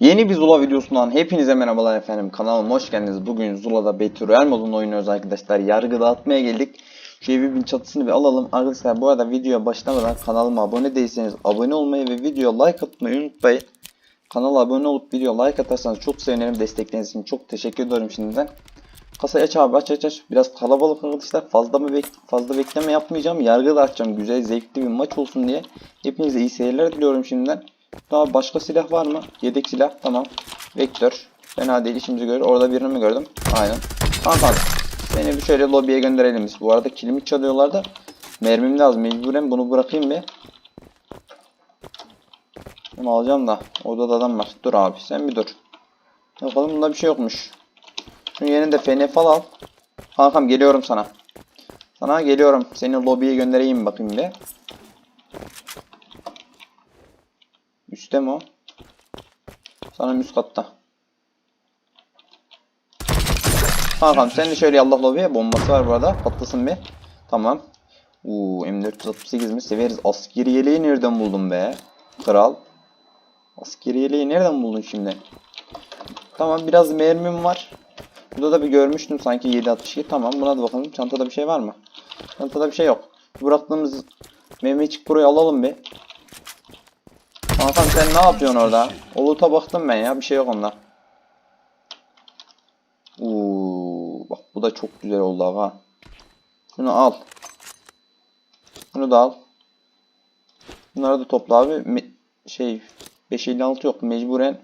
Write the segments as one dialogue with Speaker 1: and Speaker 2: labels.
Speaker 1: Yeni bir Zula videosundan hepinize merhabalar efendim. Kanalıma hoş geldiniz. Bugün Zula'da Battle Royale modunu oynuyoruz arkadaşlar. Yargı dağıtmaya geldik. Şu evin çatısını bir alalım. Arkadaşlar bu arada videoya başlamadan kanalıma abone değilseniz abone olmayı ve videoya like atmayı unutmayın. Kanala abone olup video like atarsanız çok sevinirim. Destekleriniz için çok teşekkür ederim şimdiden. Kasayı aç abi aç aç aç. Biraz kalabalık arkadaşlar. Fazla mı bek fazla bekleme yapmayacağım. Yargı dağıtacağım. Güzel zevkli bir maç olsun diye. Hepinize iyi seyirler diliyorum şimdiden. Daha başka silah var mı? Yedek silah tamam. Vektör. Fena değil işimizi görür. Orada birini mi gördüm? Aynen. Tamam. Seni bir şöyle lobiye gönderelim biz. Bu arada kilimi çalıyorlar da mermim lazım. Mecburen bunu bırakayım bir. Bunu alacağım da. Orada da adam var. Dur abi sen bir dur. Bakalım bunda bir şey yokmuş. Şunun yerine fenefal al. Kankam geliyorum sana. Sana geliyorum. Seni lobiye göndereyim bakayım bir. Üste mi o? Sanırım üst katta. Kankam sen de şöyle Allah lobiye bombası var burada. Patlasın bir. Tamam. Uuu M468 mi? Severiz. Askeri yeleği nereden buldun be? Kral. Askeri yeleği nereden buldun şimdi? Tamam biraz mermim var. Burada da bir görmüştüm sanki 762. Tamam buna da bakalım. Çantada bir şey var mı? Çantada bir şey yok. Bıraktığımız Mehmetçik burayı alalım bir. Kankam sen ne yapıyorsun orada? Olut'a baktım ben ya. Bir şey yok onda. Uuu, bak bu da çok güzel oldu aga. Şunu al. Bunu da al. Bunları da topla abi. Me- şey 556 yok mecburen.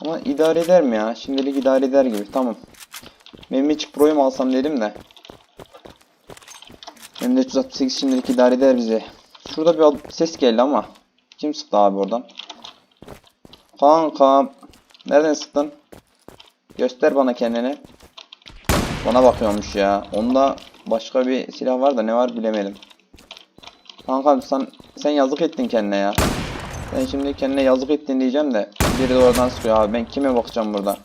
Speaker 1: Ama idare eder mi ya? Şimdilik idare eder gibi. Tamam. Mehmetçik Pro'yu mu alsam dedim de. M468 şimdilik idare eder bize. Şurada bir ses geldi ama. Kim sıktı abi oradan? Kanka. Nereden sıktın? Göster bana kendini. Bana bakıyormuş ya. Onda başka bir silah var da ne var bilemedim. Kankam sen, sen yazık ettin kendine ya. Ben şimdi kendine yazık ettin diyeceğim de. Biri de oradan sıkıyor abi. Ben kime bakacağım burada?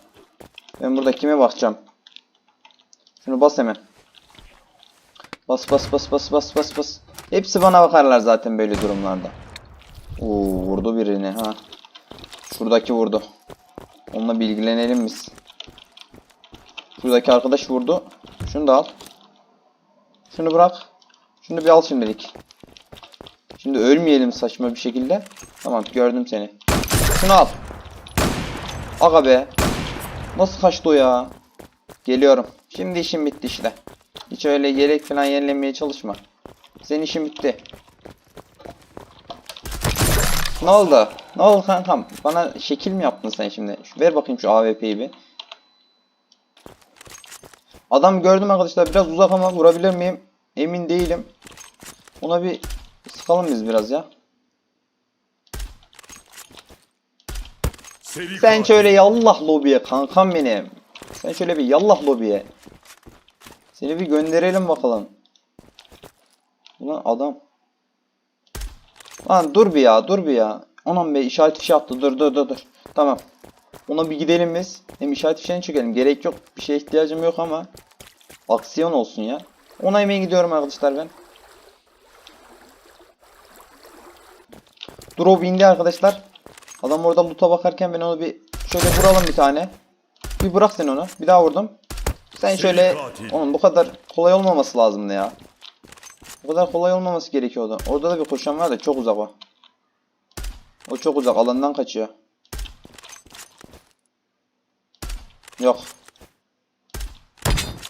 Speaker 1: Ben burada kime bakacağım? Şunu bas hemen. Bas bas bas bas bas bas bas. Hepsi bana bakarlar zaten böyle durumlarda. Oo vurdu birini ha. Şuradaki vurdu. Onunla bilgilenelim biz. Şuradaki arkadaş vurdu. Şunu da al. Şunu bırak. Şunu bir al şimdilik. Şimdi ölmeyelim saçma bir şekilde. Tamam gördüm seni. Şunu al. Aga be. Nasıl kaçtı o ya? Geliyorum. Şimdi işim bitti işte. Hiç öyle yelek falan yenilemeye çalışma. Senin işin bitti. Ne oldu? Ne oldu kankam? Bana şekil mi yaptın sen şimdi? Şu, ver bakayım şu AWP'yi bir. Adam gördüm arkadaşlar. Biraz uzak ama vurabilir miyim? Emin değilim. Ona bir sıkalım biz biraz ya.
Speaker 2: Seri
Speaker 1: Sen şöyle yallah lobiye kankam benim. Sen şöyle bir yallah lobiye. Seni bir gönderelim bakalım. Ulan adam. Lan dur bir ya dur bir ya. Anam be işaret fişi attı dur dur dur dur. Tamam. Ona bir gidelim biz. Hem işaret fişeğini çekelim. Gerek yok. Bir şeye ihtiyacım yok ama. Aksiyon olsun ya. Ona hemen gidiyorum arkadaşlar ben. Drop indi arkadaşlar. Adam orada loot'a bakarken ben onu bir şöyle vuralım bir tane. Bir bırak sen onu. Bir daha vurdum. Sen şöyle onun bu kadar kolay olmaması lazımdı ya. Bu kadar kolay olmaması gerekiyordu. Orada da bir koşan var da çok uzak o. O çok uzak alandan kaçıyor. Yok.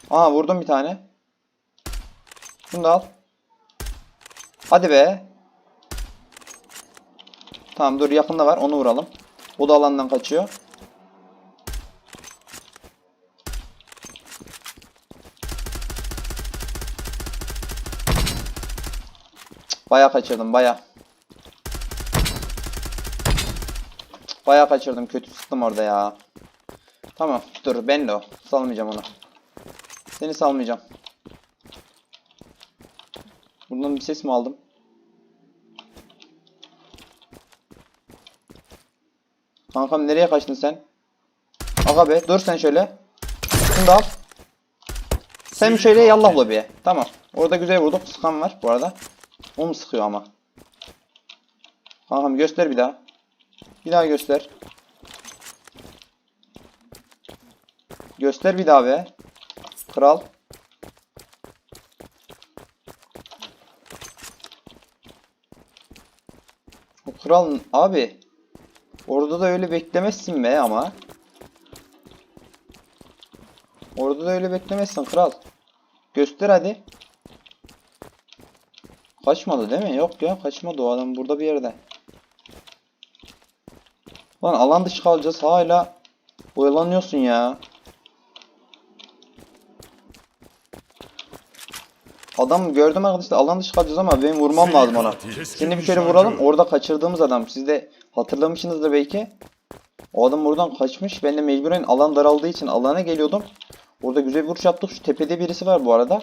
Speaker 1: Aa vurdum bir tane. Şunu da al. Hadi be. Tamam dur yakında var onu vuralım. O da alandan kaçıyor. Baya kaçırdım baya. Baya kaçırdım kötü sıktım orada ya. Tamam dur ben de o. Salmayacağım onu. Seni salmayacağım. Buradan bir ses mi aldım? Kankam nereye kaçtın sen? Aga be dur sen şöyle. Şunu da al. Sen şöyle yallah lobiye. Tamam. Orada güzel vurduk. Sıkan var bu arada. O mu sıkıyor ama? Kankam göster bir daha. Bir daha göster. Göster bir daha be. Kral. O kral abi. Orada da öyle beklemezsin be ama. Orada da öyle beklemezsin kral. Göster hadi. Kaçmadı değil mi? Yok ya kaçmadı o adam burada bir yerde. Lan alan dışı kalacağız hala oyalanıyorsun ya. Adam gördüm arkadaşlar alan dışı kalacağız ama benim vurmam lazım ona. Şimdi bir şöyle vuralım. Orada kaçırdığımız adam. Siz de hatırlamışsınızdır belki. O adam oradan kaçmış. Ben de mecburen alan daraldığı için alana geliyordum. Orada güzel bir vuruş yaptık. Şu tepede birisi var bu arada.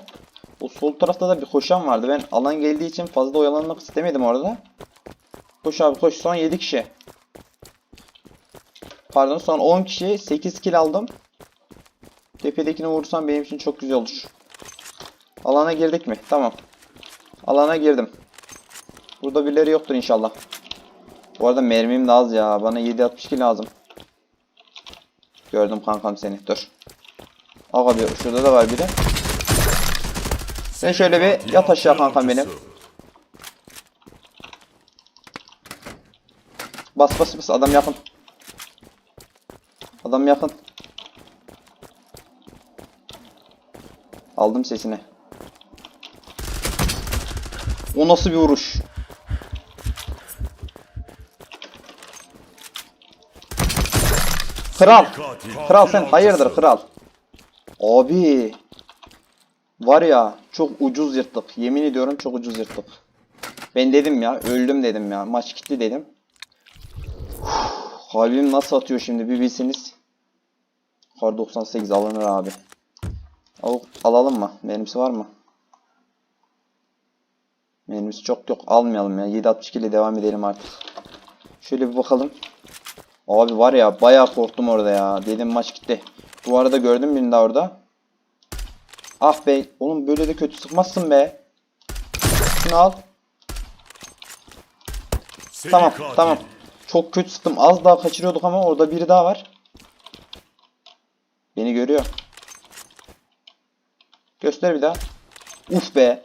Speaker 1: O sol tarafta da bir koşan vardı. Ben alan geldiği için fazla oyalanmak istemedim orada. Koş abi koş. Son 7 kişi. Pardon son 10 kişi. 8 kill aldım. Tepedekini vursam benim için çok güzel olur. Alana girdik mi? Tamam. Alana girdim. Burada birileri yoktur inşallah. Bu arada mermim de az ya. Bana 7.62 lazım. Gördüm kankam seni. Dur. Al abi şurada da var biri. Sen şöyle bir yat aşağı kankam benim. Bas bas bas adam yakın. Adam yakın. Aldım sesini. O nasıl bir vuruş? Kral. Kral sen hayırdır kral? Abi. Var ya çok ucuz yırttık. Yemin ediyorum çok ucuz yırttık. Ben dedim ya öldüm dedim ya. Maç gitti dedim. Uf, kalbim nasıl atıyor şimdi bir bilseniz. Kar 98 alınır abi. Al, alalım mı? Mermisi var mı? Mermisi çok yok. Almayalım ya. 7.62 ile devam edelim artık. Şöyle bir bakalım. Abi var ya bayağı korktum orada ya. Dedim maç gitti. Bu arada gördüm birini daha orada. Ah be. Oğlum böyle de kötü sıkmazsın be. Şunu al. Tamam tamam. Çok kötü sıktım. Az daha kaçırıyorduk ama orada biri daha var. Beni görüyor. Göster bir daha. Uf be.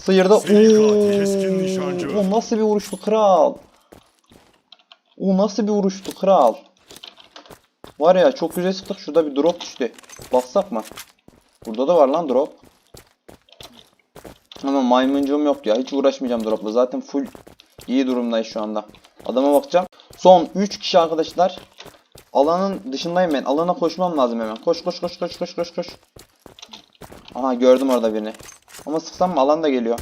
Speaker 1: Sıyırdı.
Speaker 2: Seri katil, keskin nişancı.
Speaker 1: Oo, o nasıl bir vuruştu kral. O nasıl bir vuruştu kral. Var ya çok güzel sıktık. Şurada bir drop düştü. Bassak mı? Burada da var lan drop. Ama maymuncuğum yok ya. Hiç uğraşmayacağım dropla. Zaten full iyi durumdayız şu anda. Adama bakacağım. Son 3 kişi arkadaşlar. Alanın dışındayım ben. Alana koşmam lazım hemen. Koş koş koş koş koş koş koş. Aha gördüm orada birini. Ama sıksam mı alan da geliyor.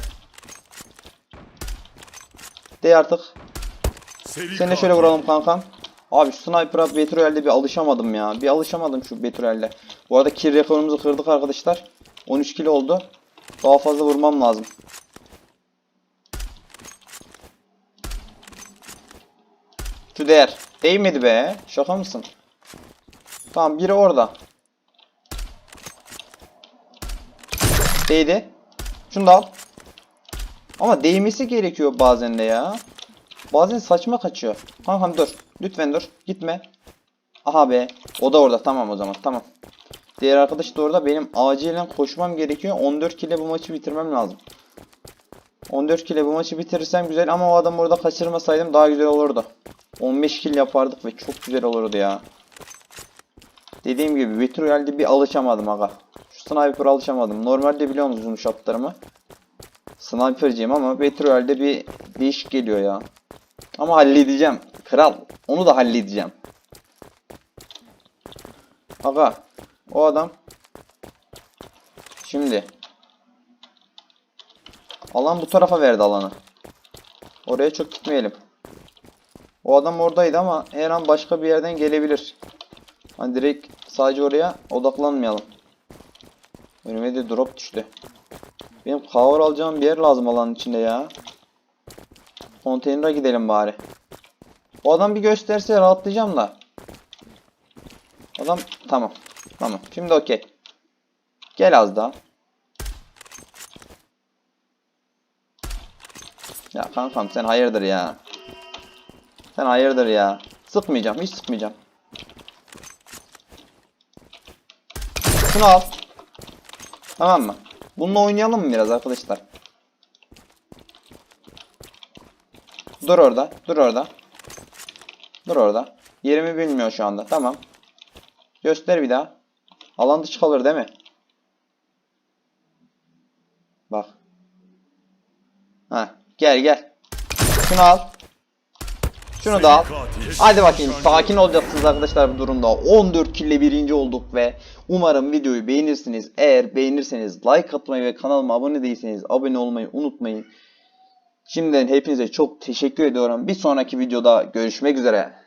Speaker 1: De artık. Seni de şöyle vuralım kankam. Abi şu sniper'a Battle Royale'de bir alışamadım ya. Bir alışamadım şu Battle Royale'de. Bu arada kill rekorumuzu kırdık arkadaşlar. 13 kilo oldu. Daha fazla vurmam lazım. Şu değer. Değmedi be. Şaka mısın? Tamam biri orada. Değdi. Şunu da al. Ama değmesi gerekiyor bazen de ya. Bazen saçma kaçıyor. Kankam dur. Lütfen dur. Gitme. Aha be. O da orada. Tamam o zaman. Tamam. Diğer arkadaş da orada. Benim acilen koşmam gerekiyor. 14 kile bu maçı bitirmem lazım. 14 kile bu maçı bitirirsem güzel ama o adamı orada kaçırmasaydım daha güzel olurdu. 15 kill yapardık ve çok güzel olurdu ya. Dediğim gibi Battle Royale'de bir alışamadım aga. Şu sniper alışamadım. Normalde biliyor musunuz şartlarımı? Sniper'cıyım ama Battle Royale'de bir değişik geliyor ya. Ama halledeceğim. Kral. Onu da halledeceğim. Aga. O adam. Şimdi. Alan bu tarafa verdi alanı. Oraya çok gitmeyelim. O adam oradaydı ama her an başka bir yerden gelebilir. Hani direkt sadece oraya odaklanmayalım. Önüme de drop düştü. Benim cover alacağım bir yer lazım alanın içinde ya. Konteynere gidelim bari. O adam bir gösterse rahatlayacağım da. Adam tamam. Tamam. Şimdi okey. Gel az daha. Ya kankam sen hayırdır ya. Sen hayırdır ya. Sıkmayacağım. Hiç sıkmayacağım. Şunu al. Tamam mı? Bununla oynayalım mı biraz arkadaşlar? Dur orada. Dur orada. Dur orada. Yerimi bilmiyor şu anda. Tamam. Göster bir daha. Alan dışı kalır değil mi? Bak. Ha, gel gel. Şunu al. Şunu da al. Hadi bakayım sakin olacaksınız arkadaşlar bu durumda. 14 kille birinci olduk ve umarım videoyu beğenirsiniz. Eğer beğenirseniz like atmayı ve kanalıma abone değilseniz abone olmayı unutmayın. Şimdiden hepinize çok teşekkür ediyorum. Bir sonraki videoda görüşmek üzere.